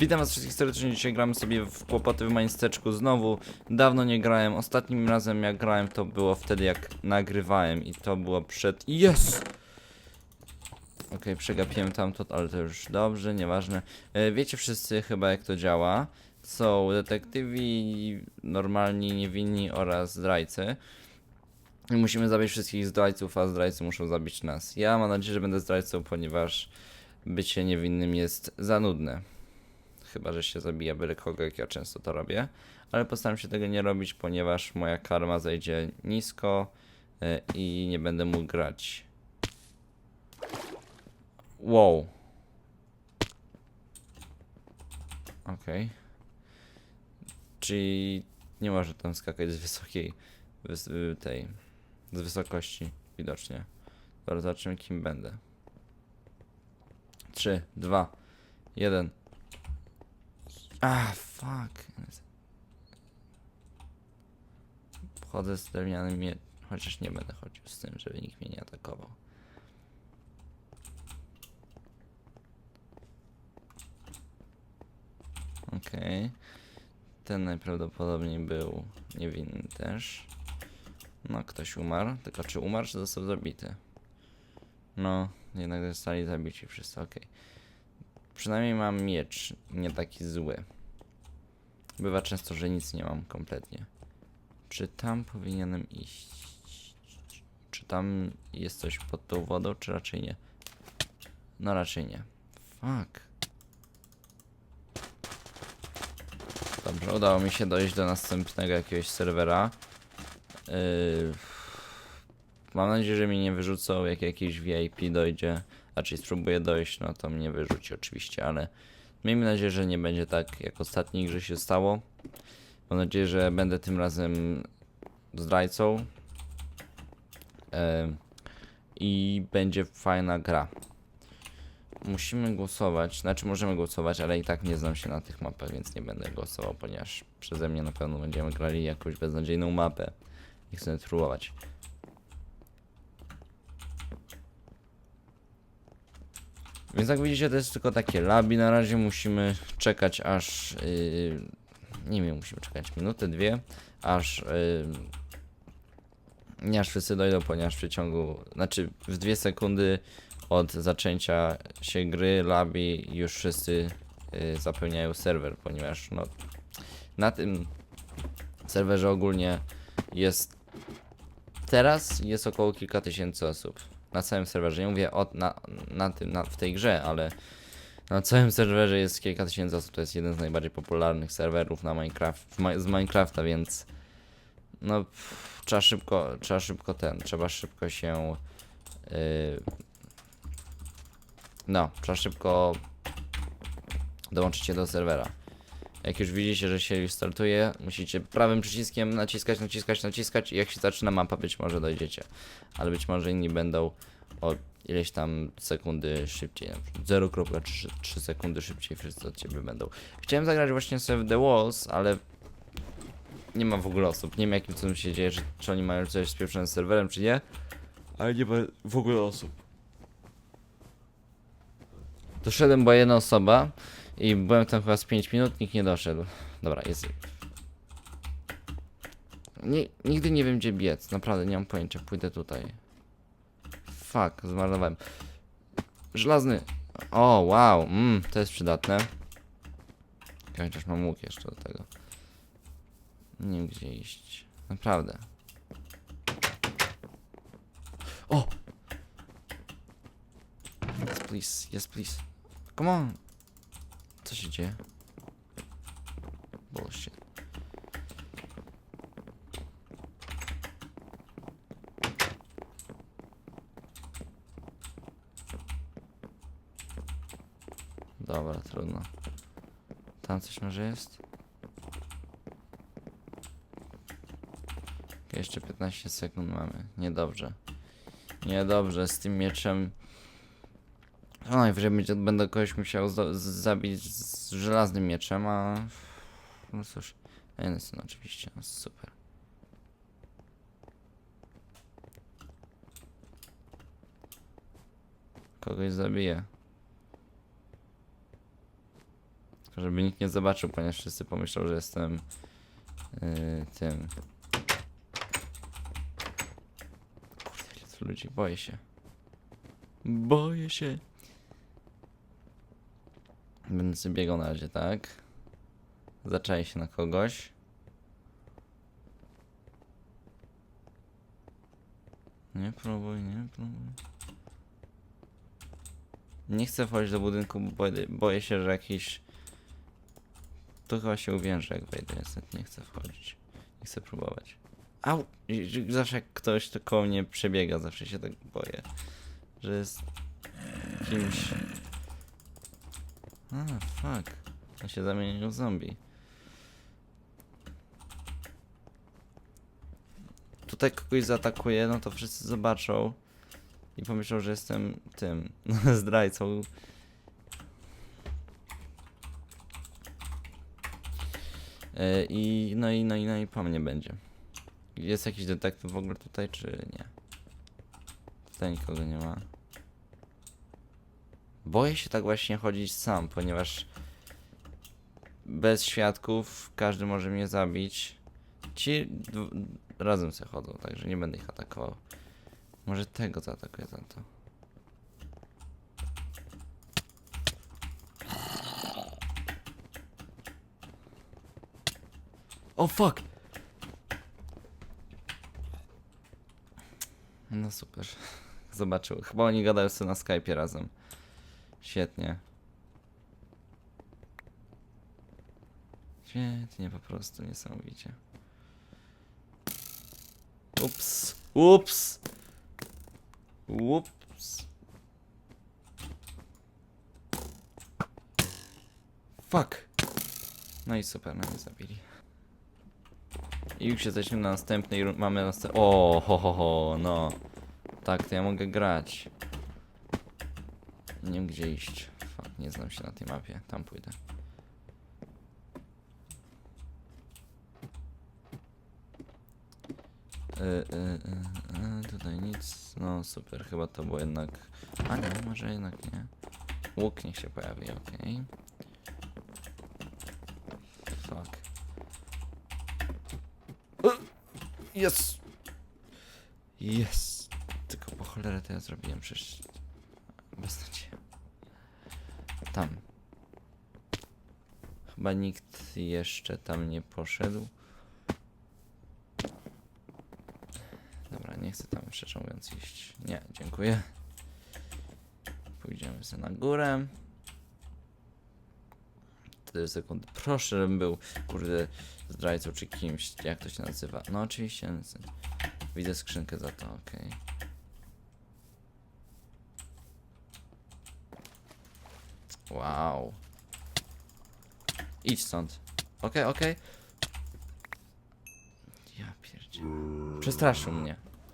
Witam was wszystkich serdecznie, dzisiaj gramy sobie w kłopoty w majsteczku znowu. Dawno nie grałem, ostatnim razem jak grałem to było wtedy jak nagrywałem i to było przed... Jest! Okej, przegapiłem tamto, ale to już dobrze, nieważne. E, Wiecie wszyscy chyba jak to działa. Są detektywi, normalni, niewinni oraz zdrajcy. I musimy zabić wszystkich zdrajców, a zdrajcy muszą zabić nas. Ja mam nadzieję, że będę zdrajcą, ponieważ bycie niewinnym jest za nudne. Chyba, że się zabija byle kogo, jak ja często to robię. Ale postaram się tego nie robić, ponieważ moja karma zejdzie nisko e, i nie będę mógł grać. Wow. Okej. Czyli nie może tam skakać z wysokiej, wys y, tej, z wysokości widocznie. Zobaczymy kim będę. 3, 2, 1. Ah, fuck. Chodzę z drewnianym mie... Chociaż nie będę chodził z tym, żeby nikt mnie nie atakował. Okej. Ten najprawdopodobniej był niewinny też. No, ktoś umarł. Tylko czy umarł, czy został zabity? No, jednak zostali zabici wszyscy, okej. Przynajmniej mam miecz, nie taki zły. Bywa często, że nic nie mam kompletnie. Czy tam powinienem iść? Czy tam jest coś pod tą wodą, czy raczej nie? No raczej nie. Fuck. Dobrze, udało mi się dojść do następnego jakiegoś serwera. Yy, mam nadzieję, że mnie nie wyrzucą, jak jakiś VIP dojdzie. Raczej spróbuję dojść, no to mnie wyrzuci oczywiście, ale miejmy nadzieję, że nie będzie tak jak ostatniej grze się stało. Mam nadzieję, że będę tym razem zdrajcą. I będzie fajna gra. Musimy głosować, znaczy możemy głosować, ale i tak nie znam się na tych mapach, więc nie będę głosował, ponieważ przeze mnie na pewno będziemy grali jakąś beznadziejną mapę. Nie chcę trollować. Więc jak widzicie, to jest tylko takie labi. Na razie musimy czekać aż. Yy, nie wiem, musimy czekać minutę, dwie, aż. Yy, nie aż wszyscy dojdą, ponieważ w przeciągu. Znaczy, w dwie sekundy od zaczęcia się gry labi już wszyscy yy, zapełniają serwer, ponieważ no. Na tym serwerze ogólnie jest. Teraz jest około kilka tysięcy osób na całym serwerze. Nie mówię o, na, na tym, na, w tej grze, ale na całym serwerze jest kilka tysięcy osób. To jest jeden z najbardziej popularnych serwerów na Minecraft, z Minecrafta, więc no pff, trzeba szybko, trzeba szybko ten, trzeba szybko się yy, no, trzeba szybko dołączyć się do serwera. Jak już widzicie, że się już startuje, musicie prawym przyciskiem naciskać, naciskać, naciskać i jak się zaczyna mapa, być może dojdziecie. Ale być może inni będą o ileś tam sekundy szybciej, na przykład 0,3 sekundy szybciej wszyscy od ciebie będą. Chciałem zagrać właśnie sobie w The Walls, ale nie ma w ogóle osób. Nie wiem jakim cudem się dzieje, że, czy oni mają coś z pierwszym serwerem, czy nie. Ale nie ma w ogóle osób. Doszedłem, była jedna osoba i byłem tam chyba z 5 minut, nikt nie doszedł. Dobra, jest. Nie, nigdy nie wiem gdzie biec, naprawdę nie mam pojęcia, pójdę tutaj. Fuck, zmarnowałem. Żelazny. O, wow, mm, to jest przydatne. Chociaż mam łuk jeszcze do tego. Nie wiem gdzie iść. Naprawdę. O! Yes, please, yes, please. Come on. Co się dzieje? Bullshit. Dobra, trudno. Tam coś może jest? Jeszcze 15 sekund mamy. Niedobrze. Niedobrze z tym mieczem. No najwyżej będzie, będę kogoś musiał zabić z żelaznym mieczem, a... No cóż, Enson oczywiście, no super. Kogoś zabiję. Tylko żeby nikt nie zobaczył, ponieważ wszyscy pomyślą, że jestem yy, tym. Kurde, ile ludzi, boję się. Boję się. Będę sobie biegał na razie, tak? Zaczaję się na kogoś. Nie próbuj, nie próbuj. Nie chcę wchodzić do budynku, bo boję, boję się, że jakiś... Tu chyba się uwiężę, jak wejdę, niestety nie chcę wchodzić. Nie chcę próbować. Au! Zawsze jak ktoś to koło mnie przebiega, zawsze się tak boję. Że jest kimś... A, fuck. On się zamienił w zombie. Tutaj kogoś zaatakuje, no to wszyscy zobaczą i pomyślą, że jestem tym zdrajcą. E, I no i no i no i po mnie będzie. Jest jakiś detektyw w ogóle tutaj, czy nie? Tutaj nikogo nie ma. Boję się tak właśnie chodzić sam, ponieważ bez świadków każdy może mnie zabić. Ci razem se chodzą, także nie będę ich atakował. Może tego zaatakuję za to. O fuck! No super. Zobaczył. Chyba oni gadają sobie na Skype'ie razem. Świetnie. Świetnie, po prostu niesamowicie. Ups. Ups. Ups. Fuck. No i super, no nie zabili. I już jesteśmy na następnej mamy następ... O, ho, ho, ho, no. Tak, to ja mogę grać. Nie wiem gdzie iść. Fuck, nie znam się na tej mapie. Tam pójdę. Y, y, y, y, tutaj nic. No super, chyba to było jednak. A nie, może jednak nie. Łuk niech się pojawi, okej. Fuck. Jest! Jest! Tylko po cholerę to ja zrobiłem przecież. Beznadziejnie. Tam. Chyba nikt jeszcze tam nie poszedł. Dobra, nie chcę tam szczerze mówiąc iść. Nie, dziękuję. Pójdziemy sobie na górę. 4 sekundy. Proszę, żebym był, kurde, zdrajcą czy kimś. Jak to się nazywa? No oczywiście. Widzę skrzynkę za to, okej. Wow. Idź stąd. Okej, okej. Ja pierdzie. Przestraszył mnie.